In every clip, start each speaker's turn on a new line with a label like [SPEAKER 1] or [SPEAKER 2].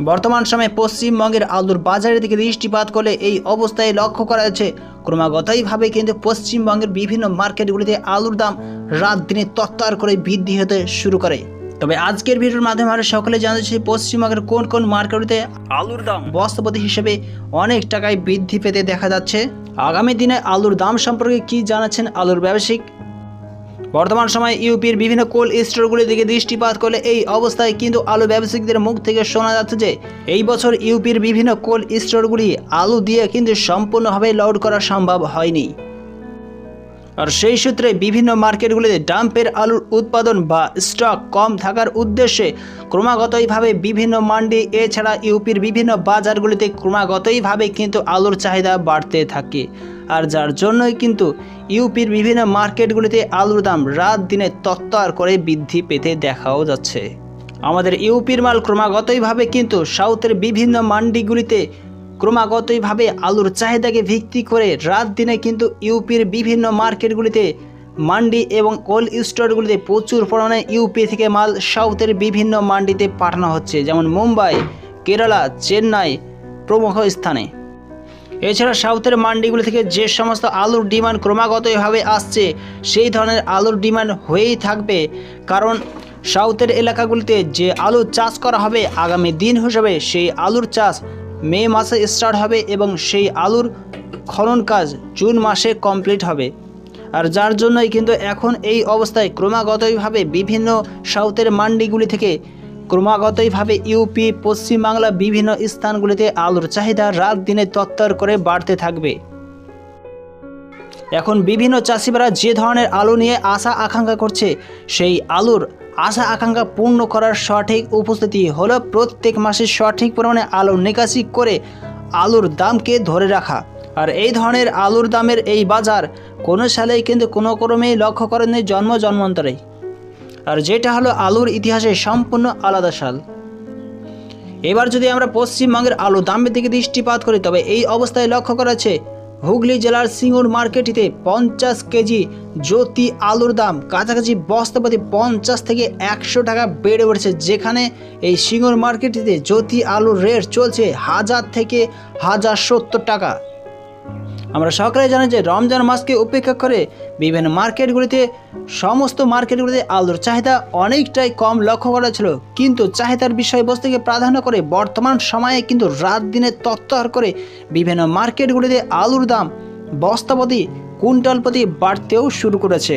[SPEAKER 1] বর্তমান সময়ে পশ্চিমবঙ্গের আলুর বাজারের দিকে দৃষ্টিপাত করলে এই অবস্থায় লক্ষ্য করা যাচ্ছে ক্রমাগতইভাবে কিন্তু পশ্চিমবঙ্গের বিভিন্ন মার্কেটগুলিতে আলুর দাম রাত দিনে তত্তর করে বৃদ্ধি হতে শুরু করে। তবে আজকের ভিডিওর মাধ্যমে আমরা সকলে জানতে চাই পশ্চিমবঙ্গের কোন কোন মার্কেটগুলিতে আলুর দাম বস্তাপতি হিসেবে অনেক টাকায় বৃদ্ধি পেতে দেখা যাচ্ছে। আগামী দিনে আলুর দাম সম্পর্কে কি জানাচ্ছেন আলুর ব্যবসায়িক বর্তমান সময়ে ইউপির বিভিন্ন কোল্ড স্টোরগুলির দিকে দৃষ্টিপাত করলে এই অবস্থায় কিন্তু আলু ব্যবসায়িকদের মুখ থেকে শোনা যাচ্ছে যে এই বছর ইউপির বিভিন্ন কোল্ড স্টোরগুলি আলু দিয়ে কিন্তু সম্পূর্ণভাবে লোড করা সম্ভব হয়নি। আর সেই সূত্রে বিভিন্ন মার্কেটগুলিতে ডাম্পের আলুর উৎপাদন বা স্টক কম থাকার উদ্দেশ্যে ক্রমাগতইভাবে বিভিন্ন মান্ডি, এছাড়া ইউপির বিভিন্ন বাজারগুলিতে ক্রমাগতইভাবে কিন্তু আলুর চাহিদা বাড়তে থাকে। আর যার জন্যই কিন্তু ইউপির বিভিন্ন মার্কেটগুলিতে আলুর দাম রাত দিনে তত্তর করে বৃদ্ধি পেতে দেখাও যাচ্ছে। আমাদের ইউপির মাল ক্রমাগতইভাবে কিন্তু সাউথের বিভিন্ন মান্ডিগুলিতে ক্রমাগতইভাবে আলুর চাহিদাকে ভিত্তি করে রাত দিনে কিন্তু ইউপির বিভিন্ন মার্কেটগুলিতে মান্ডি এবং কোল্ড স্টোরগুলিতে প্রচুর পরিমাণে ইউপি থেকে মাল সাউথের বিভিন্ন মান্ডিতে পাঠানো হচ্ছে, যেমন মুম্বাই, কেরালা, চেন্নাই প্রমুখ স্থানে। এছাড়া সাউথের মান্ডিগুলি থেকে যে সমস্ত আলুর ডিমান্ড ক্রমাগতভাবে আসছে, সেই ধরনের আলুর ডিমান্ড হয়েই থাকবে, কারণ সাউথের এলাকাগুলিতে যে আলু চাষ করা হবে আগামী দিন হিসেবে সেই আলুর চাষ মে মাসে স্টার্ট হবে এবং সেই আলুর খনন কাজ জুন মাসে কমপ্লিট হবে। আর যার জন্যই কিন্তু এখন এই অবস্থায় ক্রমাগতভাবে বিভিন্ন সাউথের মান্ডিগুলি থেকে ক্রমাগতভাবে ইউপি পশ্চিমবাংলা বিভিন্ন স্থানগুলিতে আলুর চাহিদা রাত দিনে তত্তর করে বাড়তে থাকবে। এখন বিভিন্ন চাষিরা যে ধরনের আলু নিয়ে আশা আকাঙ্ক্ষা করছে, সেই আলুর আশা আকাঙ্ক্ষা পূর্ণ করার সঠিক উপস্থিতি হলো প্রত্যেক মাসে সঠিক পরিমাণে আলু নিকাশি করে আলুর দামকে ধরে রাখা। আর এই ধরনের আলুর দামের এই বাজার কোনো সালেই কিন্তু কোনো ক্রমেই লক্ষ্য করেননি জন্ম জন্মান্তরেই আর যেটা হলো আলুর ইতিহাসে সম্পূর্ণ আলাদা সাল। এবার যদি আমরা পশ্চিমবঙ্গের আলু দামের দিকে দৃষ্টিপাত করি, তবে এই অবস্থায় লক্ষ্য করা হুগলি জেলার সিঙ্গুর মার্কেটিতে পঞ্চাশ কেজি জ্যোতি আলুর দাম, কাছাকাছি বস্তাপতি পঞ্চাশ থেকে একশো টাকা বেড়ে উঠেছে। যেখানে এই সিঙ্গুর মার্কেটিতে জ্যোতি আলুর রেট চলছে হাজার থেকে হাজার সত্তর টাকা। আমরা সকালে জানি যে রমজান মাসকে উপেক্ষা করে বিভিন্ন মার্কেটগুলিতে, সমস্ত মার্কেটগুলিতে আলুর চাহিদা অনেকটাই কম লক্ষ্য করা ছিল কিন্তু চাহিদার বিষয়বস্তুকে প্রাধান্য করে বর্তমান সময়ে কিন্তু রাত দিনে তত্ত্বর করে বিভিন্ন মার্কেটগুলিতে আলুর দাম, বস্তাপতি কুইন্টাল প্রতি বাড়তেও শুরু করেছে।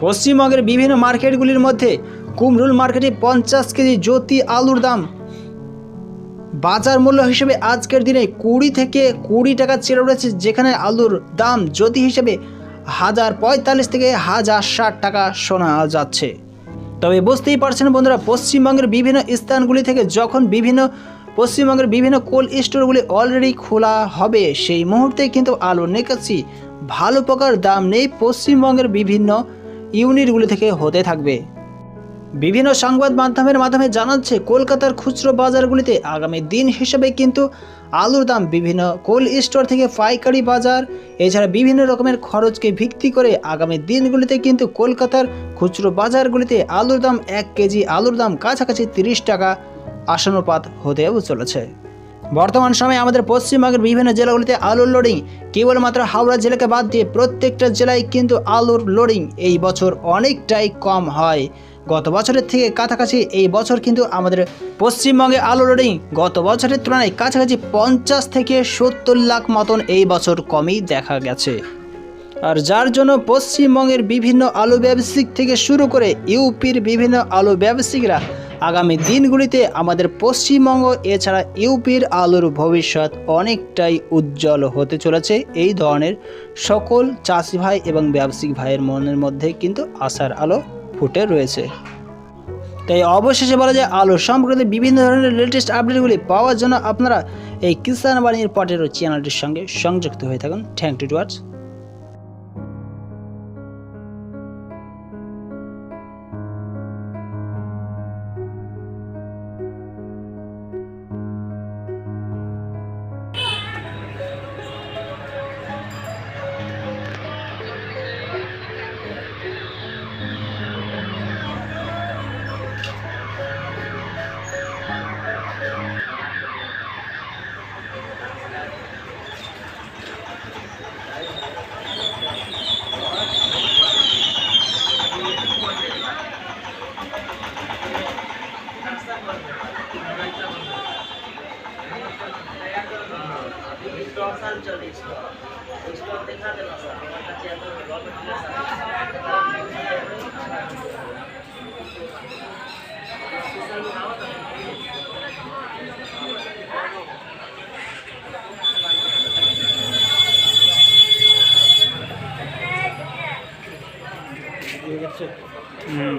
[SPEAKER 1] পশ্চিমবঙ্গের বিভিন্ন মার্কেটগুলির মধ্যে কুমরুল মার্কেটে পঞ্চাশ কেজি জ্যোতি আলুর দাম বাজার মূল্য হিসেবে আজকের দিনে কুড়ি থেকে কুড়ি টাকা ছেড়ে রয়েছে, যেখানে আলুর দাম জ্যোতি হিসেবে হাজার পঁয়তাল্লিশ থেকে হাজার ষাট টাকা শোনা যাচ্ছে। তবে বুঝতেই পারছেন বন্ধুরা, পশ্চিমবঙ্গের বিভিন্ন স্থানগুলি থেকে যখন বিভিন্ন, পশ্চিমবঙ্গের বিভিন্ন কোল্ড স্টোরগুলি অলরেডি খোলা হবে, সেই মুহূর্তে কিন্তু আলু নিকাশি ভালো প্রকার দাম নেই পশ্চিমবঙ্গের বিভিন্ন ইউনিটগুলি থেকে হতে থাকবে। বিভিন্ন সংবাদ মাধ্যমের মাধ্যমে জানাচ্ছে, কলকাতার খুচরো বাজারগুলিতে আগামী দিন হিসেবে কিন্তু আলুর দাম বিভিন্ন কোল্ড স্টোর থেকে পাইকারি বাজার, এছাড়া বিভিন্ন রকমের খরচকে ভিত্তি করে আগামী দিনগুলিতে কিন্তু কলকাতার খুচরো বাজারগুলিতে আলুর দাম এক কেজি আলুর দাম কাছাকাছি তিরিশ টাকা আসনপাত হতেও চলেছে। বর্তমান সময়ে আমাদের পশ্চিমবঙ্গের বিভিন্ন জেলাগুলিতে আলুর লোডিং কেবলমাত্র হাওড়া জেলাকে বাদ দিয়ে প্রত্যেকটা জেলায় কিন্তু আলুর লোডিং এই বছর অনেকটাই কম হয়। গত বছরের থেকে কাছাকাছি, এই বছর কিন্তু আমাদের পশ্চিমবঙ্গে আলু লোডিং গত বছরের তুলনায় কাছাকাছি পঞ্চাশ থেকে সত্তর লাখ মতন এই বছর কমই দেখা গেছে। আর যার জন্য পশ্চিমবঙ্গের বিভিন্ন আলু ব্যবসায়িক থেকে শুরু করে ইউপির বিভিন্ন আলু ব্যবসায়িকরা আগামী দিনগুলিতে আমাদের পশ্চিমবঙ্গ, এছাড়া ইউপির আলুর ভবিষ্যৎ অনেকটাই উজ্জ্বল হতে চলেছে। এই ধরনের সকল চাষি ভাই এবং ব্যবসায়িক ভাইয়ের মনের মধ্যে কিন্তু আশার আলো ফুটে রয়েছে। তাই অবশেষে বলা যায় আলো সম্পর্কে বিভিন্ন ধরনের লেটেস্ট আপডেটগুলি পাওয়ার জন্য আপনারা এই কিষাণ বাণীর পটেরো চ্যানেলটির সঙ্গে সংযুক্ত হয়ে থাকুন। থ্যাংক ইউ টু ওয়াচ সাল চলে স্টক স্টক দেখাবে না স্যার আমার কাছে এত হুম